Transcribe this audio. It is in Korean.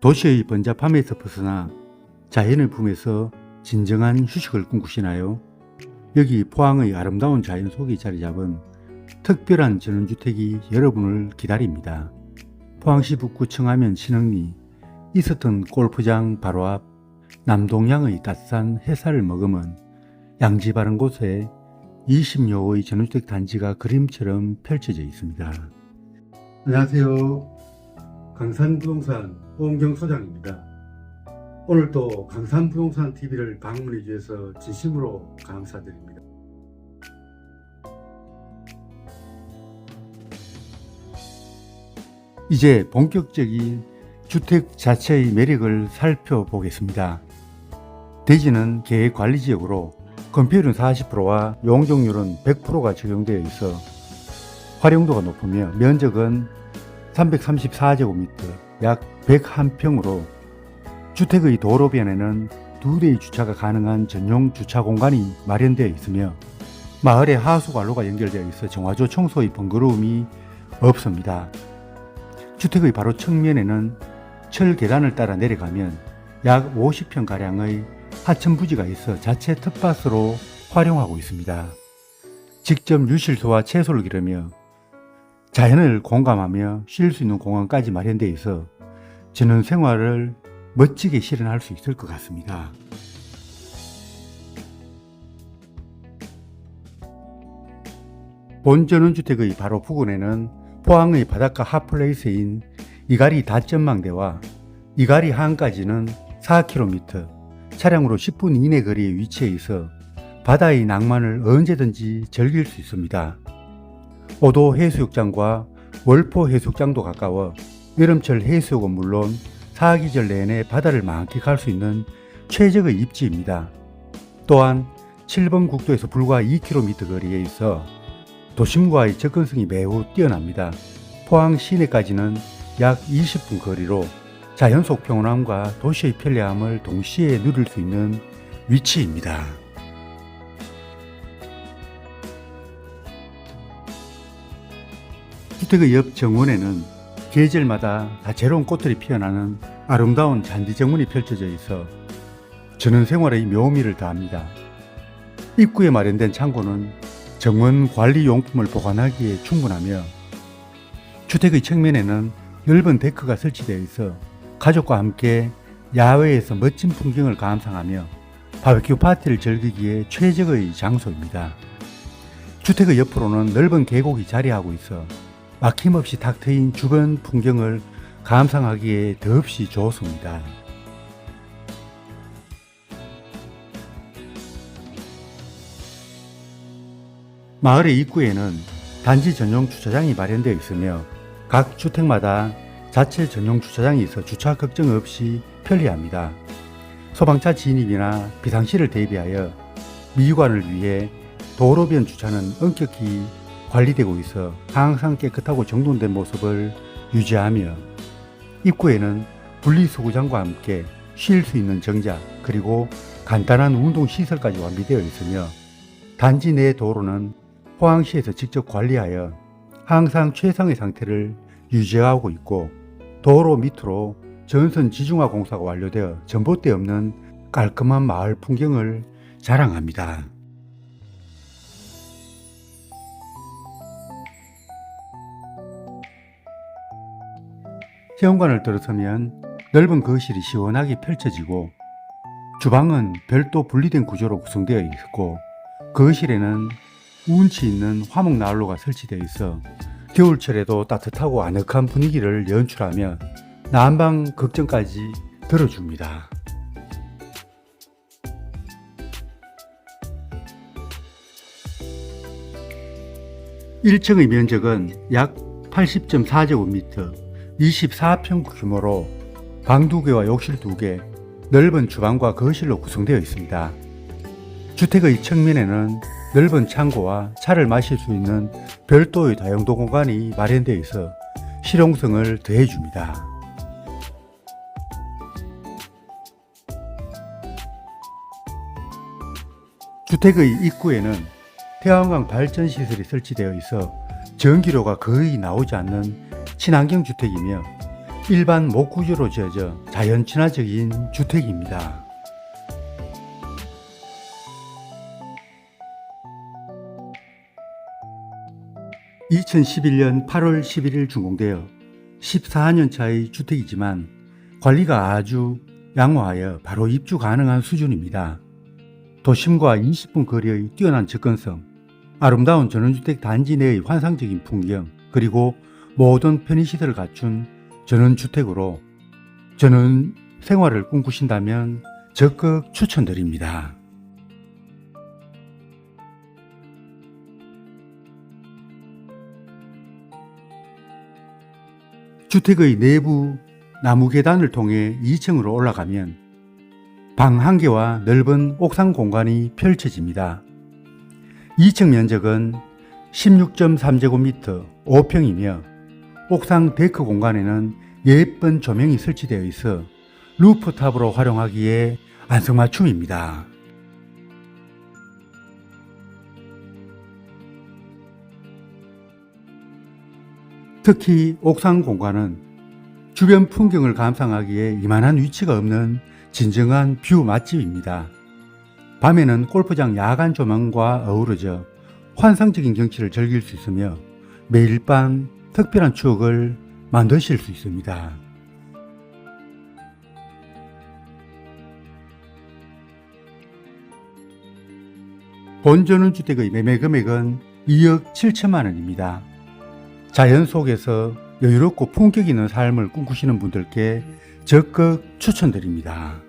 도시의 번잡함에서 벗어나 자연의 품에서 진정한 휴식을 꿈꾸시나요? 여기 포항의 아름다운 자연 속에 자리 잡은 특별한 전원주택이 여러분을 기다립니다. 포항시 북구 청하면 신흥리 있었던 골프장 바로 앞 남동양의 따스한 햇살을 머금은 양지 바른 곳에 20여호의 전원주택 단지가 그림처럼 펼쳐져 있습니다. 안녕하세요. 강산부동산 오은경 소장입니다. 오늘도 강산부동산 TV를 방문해 주셔서 진심으로 감사드립니다. 이제 본격적인 주택 자체의 매력을 살펴보겠습니다. 대지는 계획 관리 지역으로 건폐율은 40%와 용적률은 100%가 적용되어 있어 활용도가 높으며 면적은 334제곱미터 약 101평으로 주택의 도로변에는 두 대의 주차가 가능한 전용 주차 공간이 마련되어 있으며 마을에 하수관로가 연결되어 있어 정화조 청소의 번거로움이 없습니다. 주택의 바로 측면에는 철 계단을 따라 내려가면 약 50평가량의 하천 부지가 있어 자체 텃밭으로 활용하고 있습니다. 직접 유실소와 채소를 기르며 자연을 공감하며 쉴 수 있는 공간까지 마련되어 있어 저는 생활을 멋지게 실현할 수 있을 것 같습니다. 본전원주택의 바로 부근에는 포항의 바닷가 핫플레이스인 이가리 닷전망대와 이가리 항까지는 4km, 차량으로 10분 이내 거리에 위치해 있어 바다의 낭만을 언제든지 즐길 수 있습니다. 오도 해수욕장과 월포 해수욕장도 가까워 여름철 해수욕은 물론 사계절 내내 바다를 만끽할 수 있는 최적의 입지입니다. 또한 7번 국도에서 불과 2km 거리에 있어 도심과의 접근성이 매우 뛰어납니다. 포항 시내까지는 약 20분 거리로 자연 속 평온함과 도시의 편리함을 동시에 누릴 수 있는 위치입니다. 주택의 옆 정원에는 계절마다 다채로운 꽃들이 피어나는 아름다운 잔디 정원이 펼쳐져 있어 저는 생활의 묘미를 더합니다. 입구에 마련된 창고는 정원 관리 용품을 보관하기에 충분하며 주택의 측면에는 넓은 데크가 설치되어 있어 가족과 함께 야외에서 멋진 풍경을 감상하며 바베큐 파티를 즐기기에 최적의 장소입니다. 주택의 옆으로는 넓은 계곡이 자리하고 있어 막힘없이 탁 트인 주변 풍경을 감상하기에 더없이 좋습니다. 마을의 입구에는 단지 전용 주차장이 마련되어 있으며 각 주택마다 자체 전용 주차장이 있어 주차 걱정 없이 편리합니다. 소방차 진입이나 비상시를 대비하여 미관을 위해 도로변 주차는 엄격히 관리되고 있어 항상 깨끗하고 정돈된 모습을 유지하며 입구에는 분리수구장과 함께 쉴 수 있는 정자 그리고 간단한 운동 시설까지 완비되어 있으며 단지 내 도로는 포항시에서 직접 관리하여 항상 최상의 상태를 유지하고 있고 도로 밑으로 전선 지중화 공사가 완료되어 전봇대 없는 깔끔한 마을 풍경을 자랑합니다. 현관을 들어서면 넓은 거실이 시원하게 펼쳐지고 주방은 별도 분리된 구조로 구성되어 있고 거실에는 운치 있는 화목 난로가 설치되어 있어 겨울철에도 따뜻하고 아늑한 분위기를 연출하며 난방 걱정까지 들어줍니다. 1층의 면적은 약 80.4제곱미터, 24평 규모로 방 2개와 욕실 2개, 넓은 주방과 거실로 구성되어 있습니다. 주택의 측면에는 넓은 창고와 차를 마실 수 있는 별도의 다용도 공간이 마련되어 있어 실용성을 더해줍니다. 주택의 입구에는 태양광 발전 시설이 설치되어 있어 전기료가 거의 나오지 않는 친환경 주택이며 일반 목구조로 지어져 자연 친화적인 주택입니다. 2011년 8월 11일 준공되어 14년 차의 주택이지만 관리가 아주 양호하여 바로 입주 가능한 수준입니다. 도심과 20분 거리의 뛰어난 접근성, 아름다운 전원주택 단지 내의 환상적인 풍경, 그리고 모든 편의시설을 갖춘 전원주택으로 전원 생활을 꿈꾸신다면 적극 추천드립니다. 주택의 내부 나무 계단을 통해 2층으로 올라가면 방 한 개와 넓은 옥상 공간이 펼쳐집니다. 2층 면적은 16.3제곱미터 5평이며 옥상 데크 공간에는 예쁜 조명이 설치되어 있어 루프탑으로 활용하기에 안성맞춤입니다. 특히 옥상 공간은 주변 풍경을 감상하기에 이만한 위치가 없는 진정한 뷰 맛집입니다. 밤에는 골프장 야간 조명과 어우러져 환상적인 경치를 즐길 수 있으며 매일 밤 특별한 추억을 만드실 수 있습니다. 본전원주택의 매매 금액은 2억 7천만 원입니다. 자연 속에서 여유롭고 품격 있는 삶을 꿈꾸시는 분들께 적극 추천드립니다.